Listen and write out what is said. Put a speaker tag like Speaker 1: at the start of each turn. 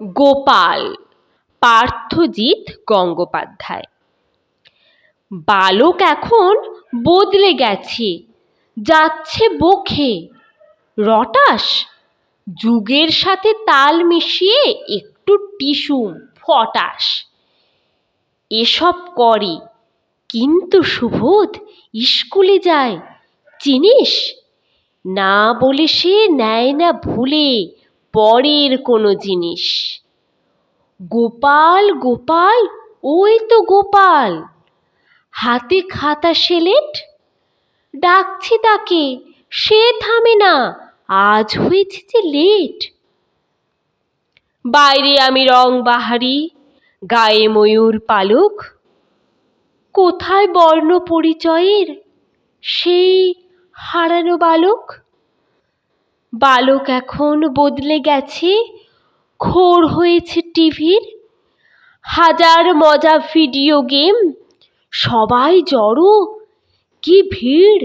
Speaker 1: গোপাল, পার্থজিৎ গঙ্গোপাধ্যায়। বালক এখন বদলে গেছে, যাচ্ছে বখে। রটাস, যুগের সাথে তাল মিশিয়ে একটু টিসুম, ফটাস। এসব করে, কিন্তু সুবোধ স্কুলে যায়, চিনিস? না বলে সে নেয় না ভুলে পরের কোনো জিনিস। গোপাল গোপাল, ওই তো গোপাল। হাতে খাতা সেলেট? ডাকছি তাকে, সে থামে না, আজ হয়েছে যে লেট। বাইরে আমি রং বাহারি, গায়ে ময়ূর পালক। কোথায় বর্ণ পরিচয়ের সেই হারানো বালক? বালক এখন বদলে গেছে। খোর হয়েছে টিভির। হাজার মজা ভিডিও গেম। সবাই জড়ো। কি ভিড়!